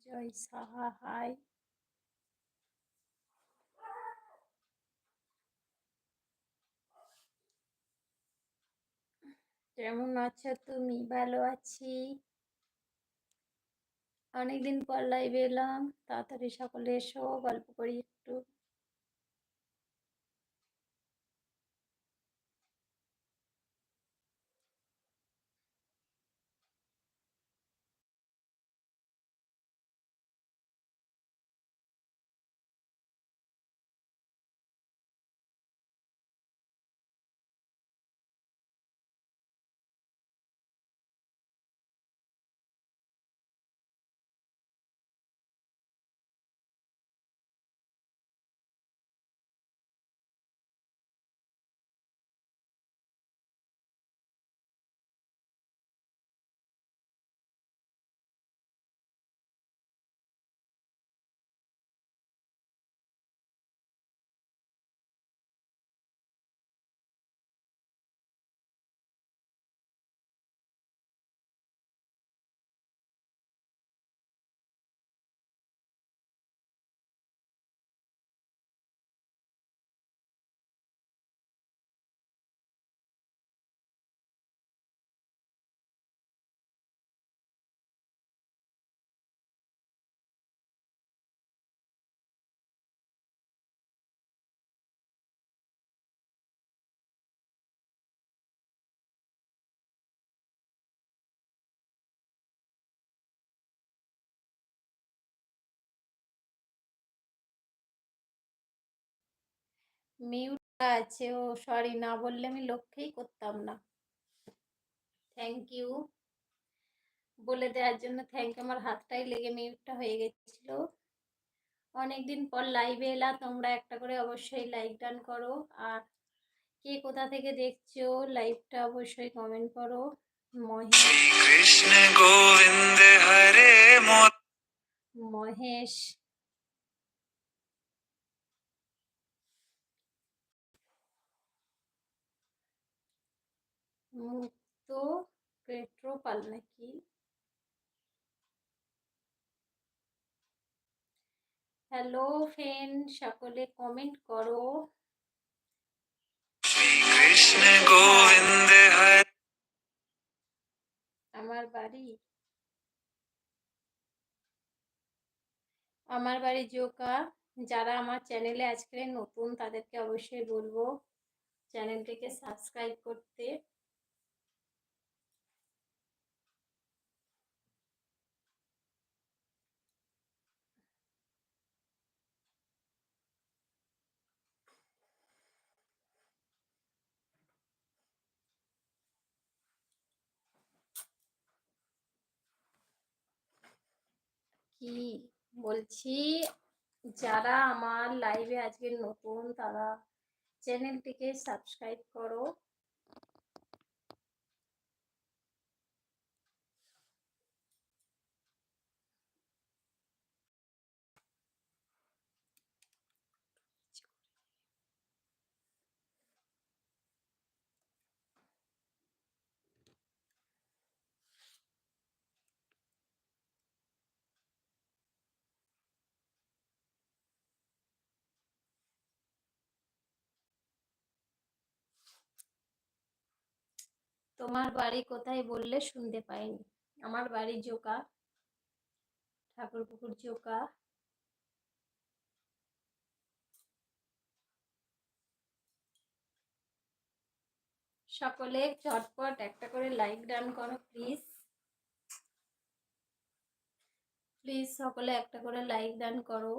জয় Saha high কেমন আছো তুমি? ভালো আছি। অনেকদিন পর লাইভ এলাম। তাড়াতাড়ি সকলে এসো, গল্প করি একটু। মিউট আছে ও সরি না বললে আমি লক্ষ্যেই করতাম না। থ্যাংক ইউ বলে দেওয়ার জন্য থ্যাংক ইউ আমার হাতটাই লেগে মিউটটা হয়ে গেছিল। অনেকদিন পর লাইভে এলা তোমরা একটা করে অবশ্যই লাইক ডান করো। আর কে কোথা থেকে দেখছ লাইভটা অবশ্যই কমেন্ট করো। মহেশ। কৃষ্ণ গোবিন্দ হরে মহেশ। মুক্ত পেট্রোপাল নাকি? হ্যালো ফ্রেন্ড সকলে কমেন্ট করো। কৃষ্ণ গোবিন্দ আমার বাড়ি? আমার বাড়ি জোকা। যারা আমার চ্যানেলে আজকে নতুন তাদেরকে অবশ্যই বলব। চ্যানেলটিকে সাবস্ক্রাইব করতে। কি বলছি যারা আমার লাইভে আজকে নতুন তারা চ্যানেলটিকে সাবস্ক্রাইব করো। তোমার বাড়ি কোথায় বললে শুনতে পাইনি। আমার বাড়ি জোকা, ঠাকুরপুকুর জোকা। সকলে চটপট একটা করে লাইক ডান করো, প্লিজ। প্লিজ সকলে একটা করে লাইক ডান করো।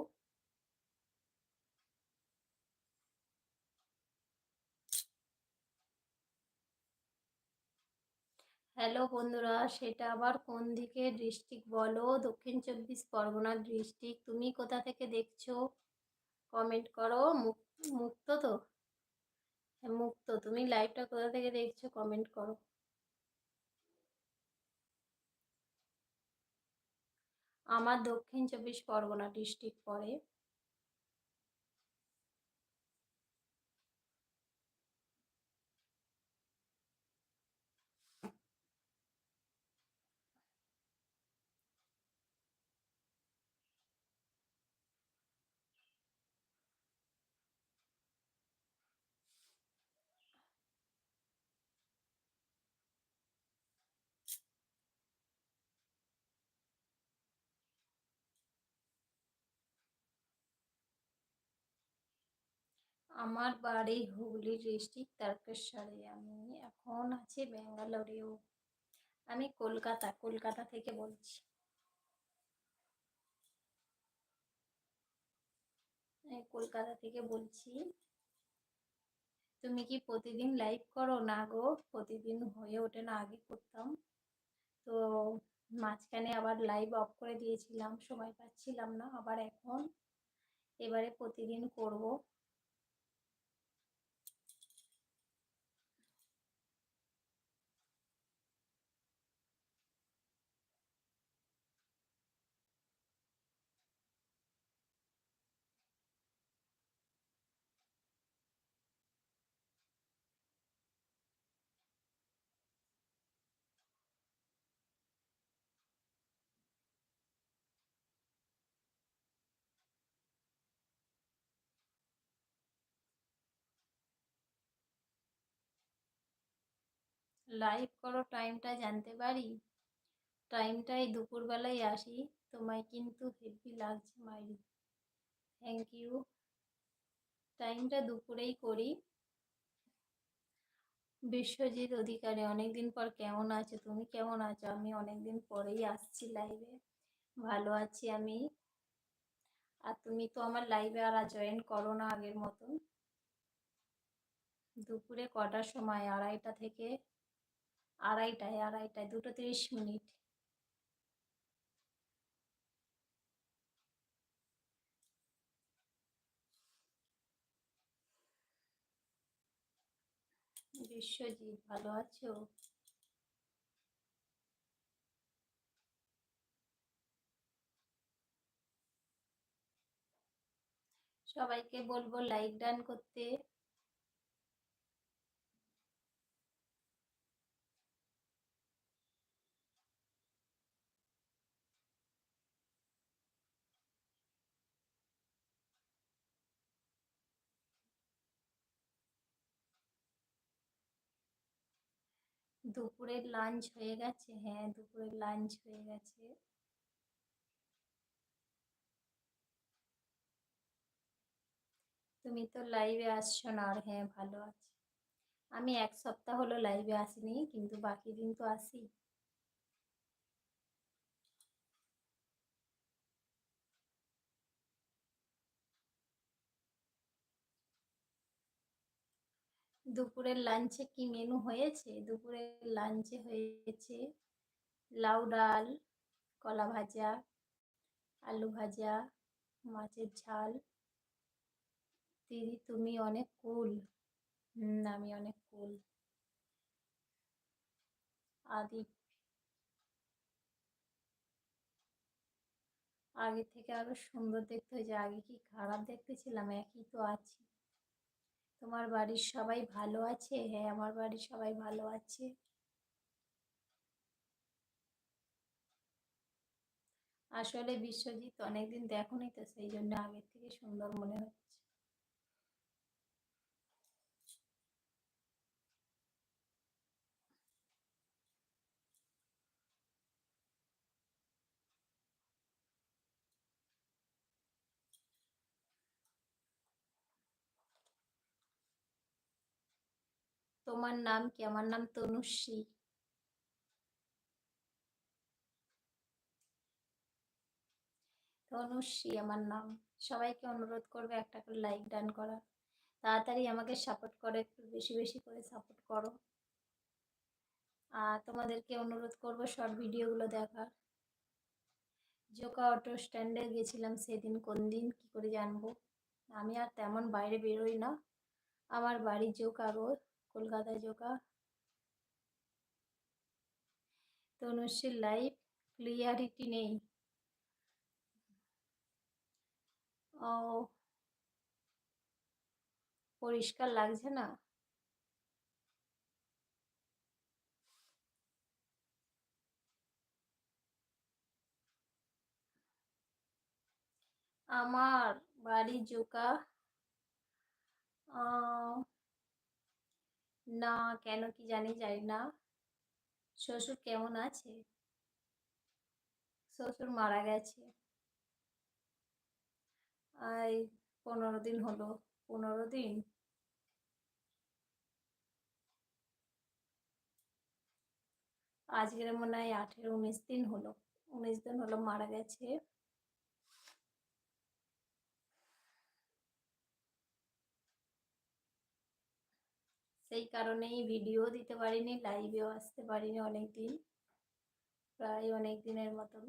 হ্যালো বন্ধুরা, সেটা আবার কোন দিকে ডিস্ট্রিক্ট বলো, দক্ষিণ চব্বিশ পরগনা ডিস্ট্রিক্ট তুমি কোথা থেকে দেখছ? কমেন্ট করো। মুক্ত তো? হ্যাঁ মুক্ত। তুমি লাইভটা কোথা থেকে দেখছ? কমেন্ট করো। আমার দক্ষিণ চব্বিশ পরগনা ডিস্ট্রিক্ট পড়ে আমার বাড়ি হুগলি ডিস্ট্রিক্ট তারকেশ্বরে। আমি এখন আছি ব্যাঙ্গালোরেও আমি কলকাতা কলকাতা থেকে বলছি। কলকাতা থেকে বলছি, তুমি কি প্রতিদিন লাইভ করো? না গো, প্রতিদিন হয়ে ওঠে না, আগে করতাম। তো মাঝখানে আবার লাইভ অফ করে দিয়েছিলাম, সময় পাচ্ছিলাম না, আবার এখন এবারে প্রতিদিন করব। লাইভ করো টাইমটা জানতে পারি? টাইমটাই দুপুরবেলায় আসি, তোমায় কিন্তু হেভি লাগছে, মাইরি। থ্যাংক ইউ টাইমটা দুপুরেই করি। বিশ্বজিৎ অধিকারী, অনেকদিন পর কেমন আছো? তুমি কেমন আছো? আমি অনেকদিন পরেই আসছি লাইভে ভালো আছি আমি। আর তুমি তো আমার লাইভে আর জয়েন করো না আগের মতন। দুপুরে কটার সময়? আড়াইটা থেকে আড়াইটায় আড়াইটায় দুটো তিরিশ মিনিট। বিশ্বজিৎ ভালো আছো? সবাইকে বলব লাইক ডান করতে। দুপুরের লাঞ্চ হয়ে গেছে হ্যাঁ দুপুরের লাঞ্চ হয়ে গেছে। তুমি তো লাইভে আসছো না, আর হ্যাঁ ভালো আছি। আমি এক সপ্তাহ হলো লাইভে আসিনি, কিন্তু বাকি দিন তো আসি। দুপুরের লাঞ্চে কি মেনু হয়েছে? দুপুরের লাঞ্চে হয়েছে লাউ ডাল, কলা ভাজা, আলু ভাজা, মাছের ঝাল। দিদি, তুমি অনেক কুল। হুম, আমি অনেক কুল। আদি। আগে থেকে আরও সুন্দর দেখতে হয়েছে। আগে কি খারাপ দেখতে ছিলাম? একই তো আছি। তোমার বাড়ির সবাই ভালো আছে? হ্যাঁ আমার বাড়ির সবাই ভালো আছে। আসলে বিশ্বজিৎ অনেকদিন দেখোনি তো, সেই জন্য আগের থেকে সুন্দর মনে হচ্ছে। তোমার নাম কি? আমার নাম তনুশ্রী। তনুশ্রী আমার নাম। সবাইকে অনুরোধ করবে একটা করে লাইক ডান করা তাড়াতাড়ি আমাকে সাপোর্ট করো, একটু বেশি বেশি করে সাপোর্ট করো। আর তোমাদেরকে অনুরোধ করব শর্ট ভিডিওগুলো দেখার। জোকা অটো স্ট্যান্ডে গেছিলাম সেদিন, কোন দিন কী করে জানব? আমি আর তেমন বাইরে বেরোই না। আমার বাড়ি জোকা রোড কলকাতায় জোকা তনুশ্রীর লাইফ ক্লিয়ারিটি নেই। ও পরিষ্কার লাগছে না? আমার বাড়ি জোকা না, কেন কি জানি জানি না। শ্বশুর কেমন আছে? শ্বশুর মারা গেছে। এই পনেরো দিন হলো, পনেরো দিন? আজকের মনে হয় আঠেরো, উনিশ দিন হলো, উনিশ দিন হলো মারা গেছে। সেই কারণেই ভিডিও দিতে পারিনি লাইভেও আসতে পারিনি অনেক দিন প্রায় অনেক দিনের মতন।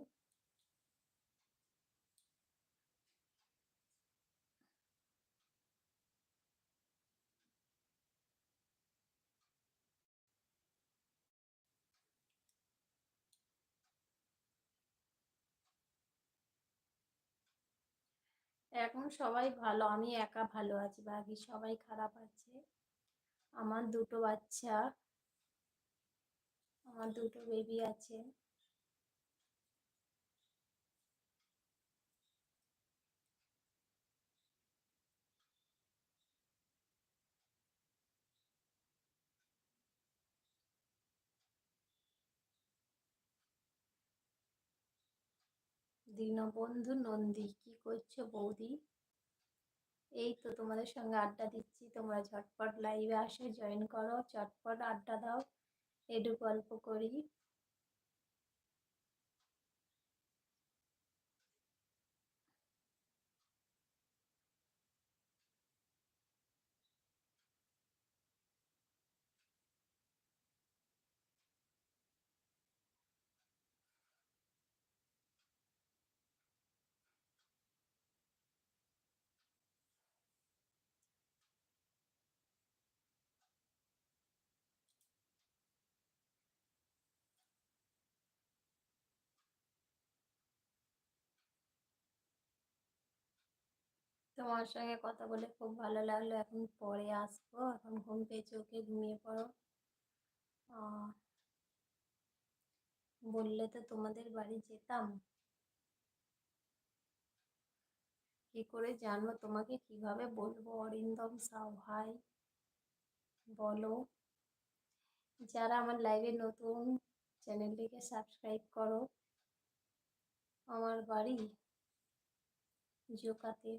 এখন সবাই ভালো, আমি একা ভালো আছি, বাকি সবাই খারাপ আছে। আমার দুটো বাচ্চা আমার দুটো বেবি আছে। দীনবন্ধু নন্দী কি করছ বৌদি? এই তো তোমাদের সঙ্গে আড্ডা দিচ্ছি। তোমরা ঝটপট লাইভে আসো জয়েন করো, চটপট আড্ডা দাও একটু গল্প করি তোমার সঙ্গে কথা বলে খুব ভালো লাগল। এখন পরে আসব। এখন ঘুম পেয়েছে ওকে, ঘুমিয়ে পড়ো। বললে তো তোমাদের বাড়ি যেতাম। কি করে জানব? তোমাকে কীভাবে বলব? অরিন্দম সাউ ভাই বলো। যারা আমার লাইভে নতুন, চ্যানেলটিকে সাবস্ক্রাইব করো। আমার বাড়ি জোকাতে।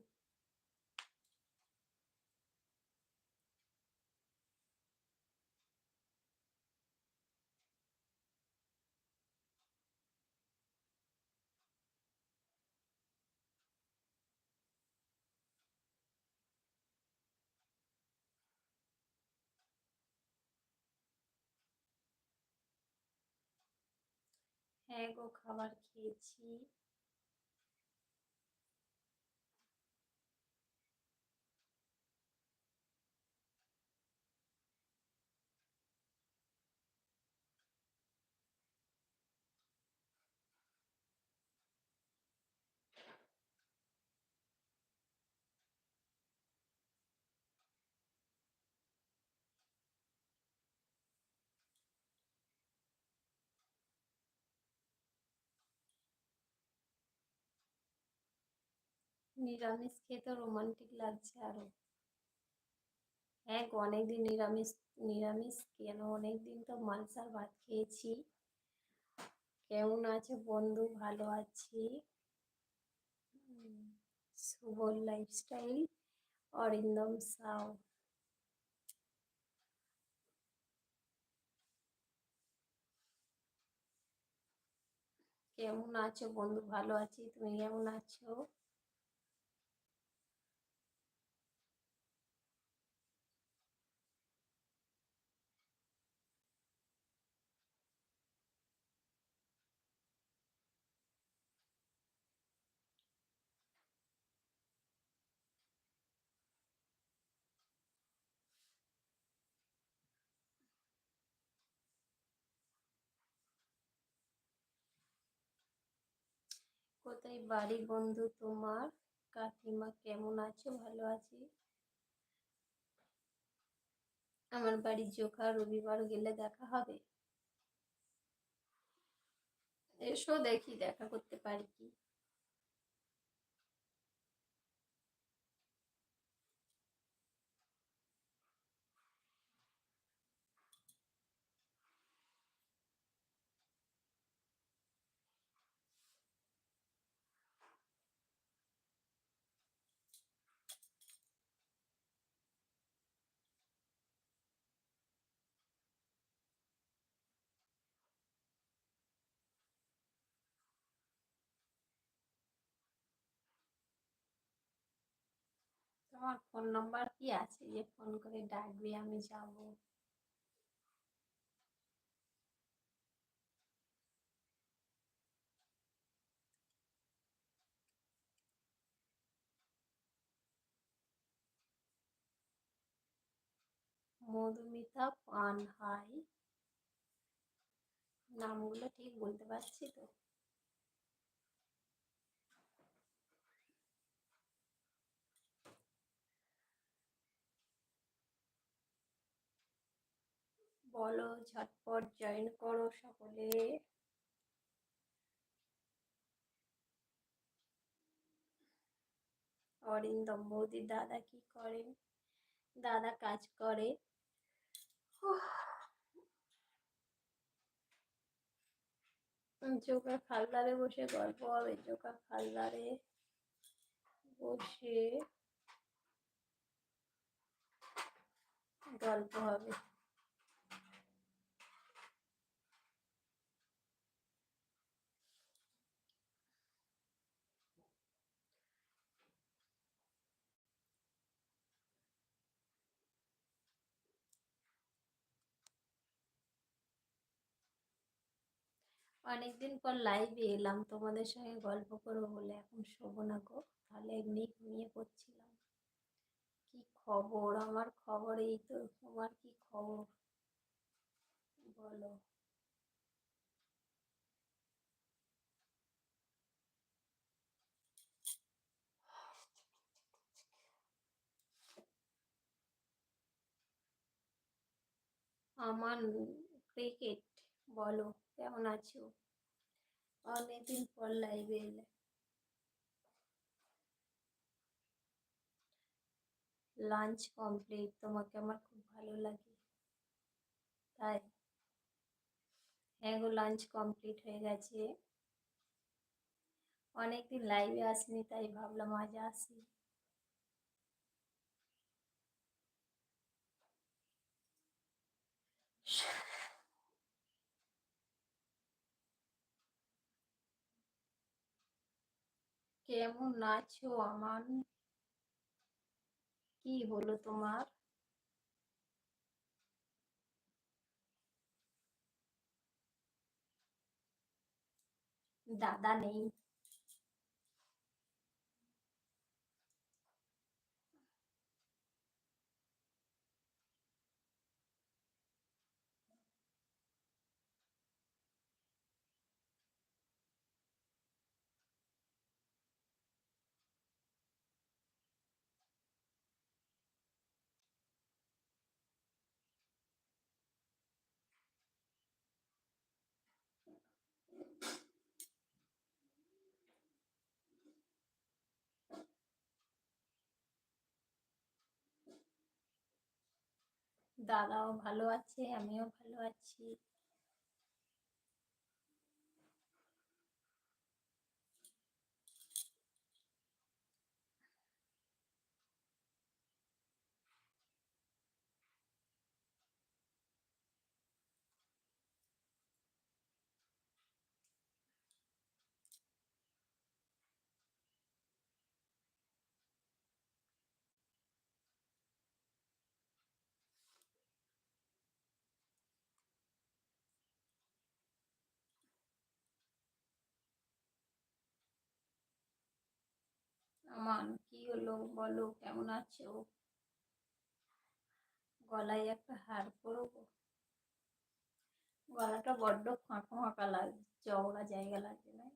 হ্যাঁ খাবার খেয়েছি। নিরামিষ খেতে রোমান্টিক লাগছে আরও। হ্যাঁ অনেকদিন নিরামিষ নিরামিষ কেন? অনেকদিন তো মাংসার ভাত খেয়েছি। কেমন আছে বন্ধু? ভালো আছি। শুভ লাইফস্টাইল অরিন্দম সাউ। কেমন আছো বন্ধু? ভালো আছি। তুমি কেমন আছো? কোথায় বাড়ি বন্ধু তোমার? কাকিমা কেমন আছো? ভালো আছি? আমার বাড়ি জোকা রবিবার গেলে দেখা হবে। এসো দেখি, দেখা করতে পারি কি? আমার ফোন নাম্বার কি আছে যে ফোন করে ডাকবি, আমি যাব? মধুমিতা পান, হাই। নামগুলো ঠিক বলতে পারছি তো? বলো, ঝটপট জয়েন করো সকলে। অরিন্দম বৌদি, দাদা কি করেন? দাদা কাজ করে। জোকা খালদারে বসে গল্প হবে জোকা খালদারে বসে গল্প হবে। অনেকদিন পর লাইভে এলাম, তোমাদের সঙ্গে গল্প করব বলে এখন শোবো না গো। তাহলে এমনি ঘুমিয়ে পড়ছিলাম। কি খবর? আমার খবর এই তো, তোমার কি খবর? বলো। আমার ক্রিকেট বলো। কেমন আছো? অনেকদিন পর লাইভে এলে। লাঞ্চ কমপ্লিট তোমাকে আমার খুব ভালো লাগে। তাই। হ্যাঁ গো লাঞ্চ কমপ্লিট হয়ে গেছে। অনেকদিন লাইভে আসিনি, তাই ভাবলাম আজ আসি। কেমন আছো আমান? কি হলো তোমার? দাদা নেই। দাদাও ভালো আছে আমিও ভালো আছি। আমান কি হলো বলো? কেমন আছো? গলায় একটা হার পরবো? গলাটা বড্ড ফাঁকা ফাঁকা লাগছে চওড়া জায়গা লাগছে না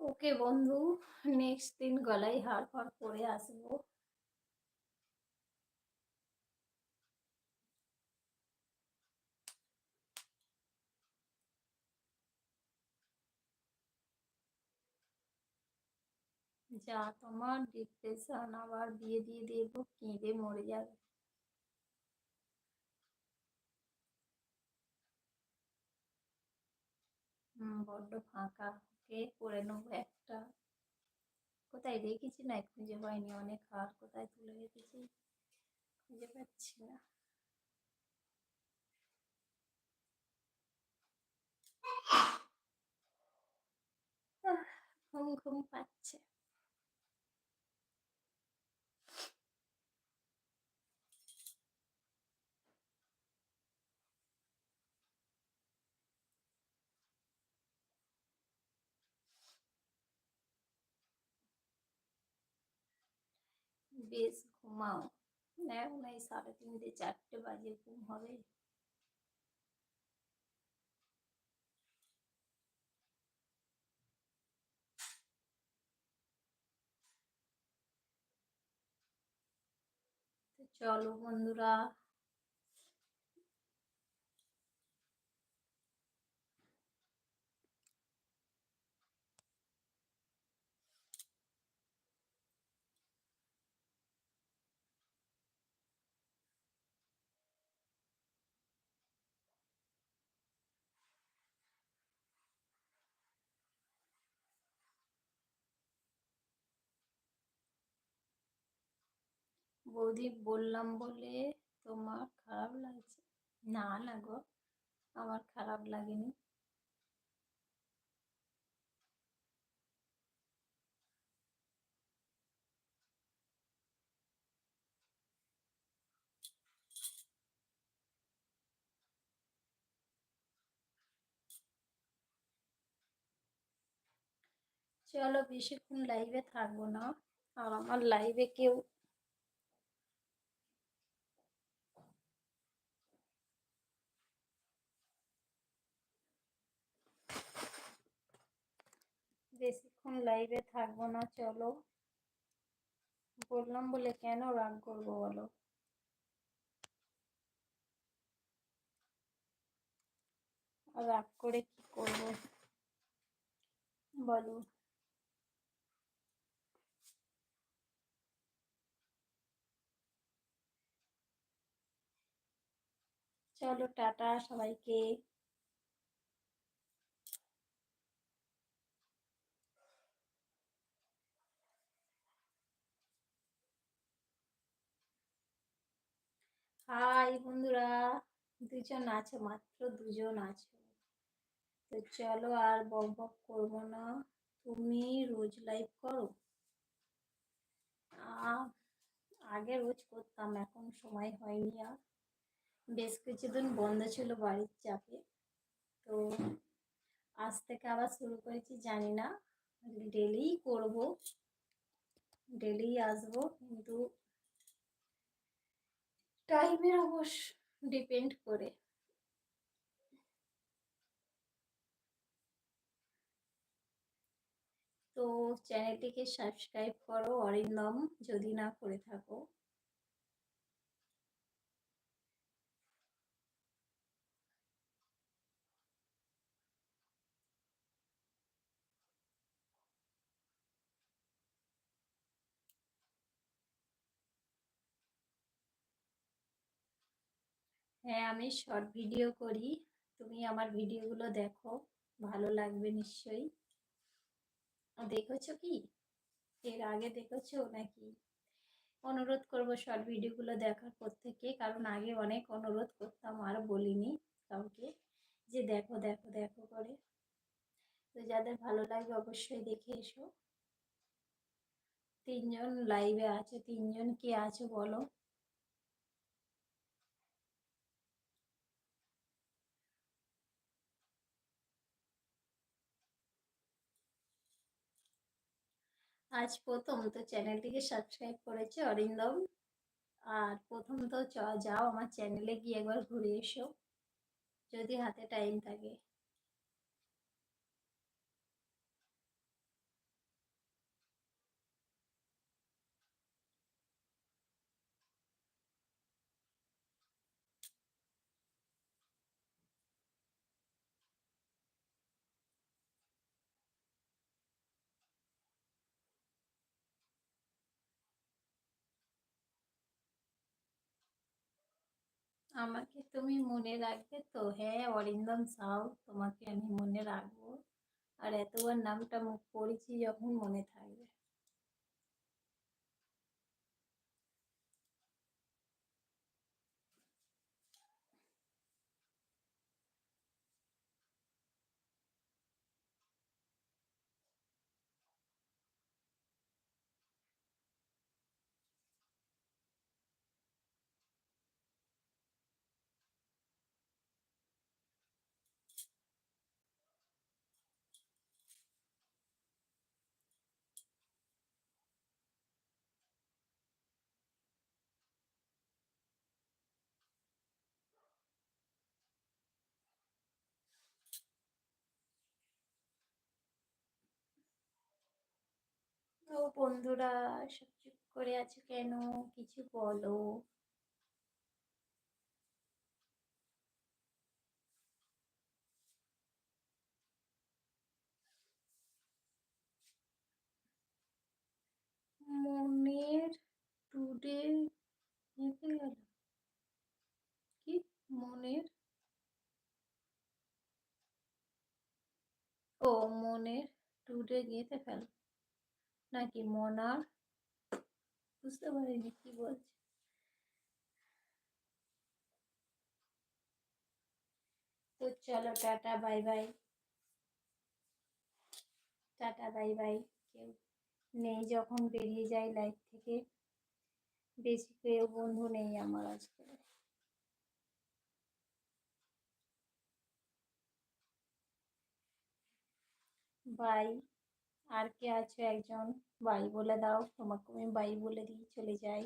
ওকে বন্ধু নেক্সট দিন গলায় হার ফার পরে আসব। যা তোমার ডিপ্রেশন, আবার বিয়ে দিয়ে দেব, কেঁদে মরে যাবে। হুম, বড্ড ফাঁকা। ওকে, করে নেব একটা। কোথায় রেখেছি না খুঁজে পাইনি অনেক হার, কোথায় তুলে রেখেছি? খুঁজে পাচ্ছি না। ঘুম ঘুম পাচ্ছে। বেশ ঘুমাও এখন এই সাড়ে তিনটে চারটে বাজে ঘুম হবে। চলো বন্ধুরা বৌদি বললাম বলে তোমার খারাপ লাগছে? না না গো, আমার খারাপ লাগেনি। চলো বেশিক্ষণ লাইভে থাকব না। আর আমার লাইভে কেউ বেশিক্ষণ লাইভে থাকব না, চলো। বললাম বলে কেন রাগ করব বলো? রাগ করে কি করব? বলো। চলো, টাটা সবাইকে। হাই বন্ধুরা, দুজন আছে, মাত্র দুজন আছে। তো চলো আর বক বক করব না। তুমি রোজ লাইভ করো? আগে রোজ করতাম, এখন সময় হয়নি আর। বেশ কিছুদিন বন্ধ ছিল বাড়ির চাপে। তো আজ থেকে আবার শুরু করেছি, জানি না। ডেলিই করব। ডেলি আসব, কিন্তু টাইমের অবশ্য ডিপেন্ড করে। তো চ্যানেলটিকে সাবস্ক্রাইব করো অরিন্দম যদি না করে থাকো। হ্যাঁ আমি শর্ট ভিডিও করি। তুমি আমার ভিডিওগুলো দেখো, ভালো লাগবে নিশ্চয়ই। দেখেছ কি? এর আগে দেখেছ নাকি? অনুরোধ করব শর্ট ভিডিওগুলো দেখার প্রত্যেককে, কারণ আগে অনেক অনুরোধ করতাম, আর বলিনি কাউকে। যে দেখো দেখো দেখো করে। তো যাদের ভালো লাগবে অবশ্যই দেখে এসো। তিনজন লাইভে আছে। তিনজন কে আছে বলো? আজ প্রথম তো চ্যানেলটিকে সাবস্ক্রাইব করেছে অরিন্দম আর প্রথম তো যাও আমার চ্যানেলে গিয়ে একবার ঘুরে এসো, যদি হাতে টাইম থাকে। আমাকে তুমি মনে রাখবে তো? হ্যাঁ অরিন্দম সাউ, তোমাকে আমি মনে রাখব। আর এতবার নামটা মুখ পড়েছি যখন মনে থাকবে। ও বন্ধুরা সব চুপ করে আছো কেন? কিছু বলো। মনের টুডে হেঁটে গেল? কি? মনের? ও, মনের টুডে গেঁথে ফেল। নাকি মনার? বুঝতে পারিনি, কি বলছে? তো চলো tata, bye bye. Tata, bye bye. কেউ নেই যখন বেরিয়ে যাই লাইফ থেকে। বেশি কেউ বন্ধু নেই আমার আজকে। বাই। আর কে আছো একজন? বাই বলে দাও। তোমাকে আমি বাই বলে দিই চলে যাই।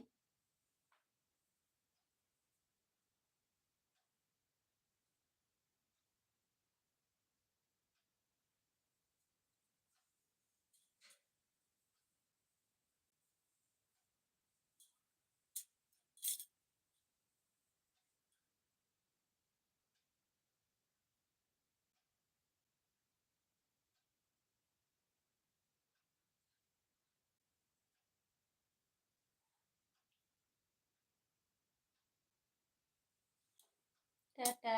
টাটা।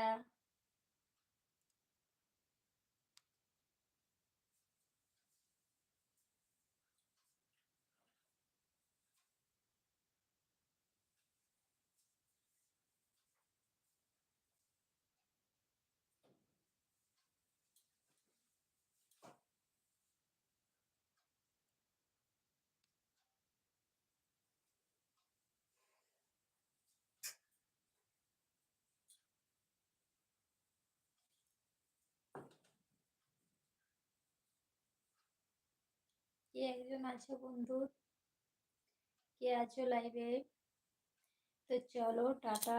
কে একজন আছে বন্ধু? কে আছো লাইভে তো চলো টাটা।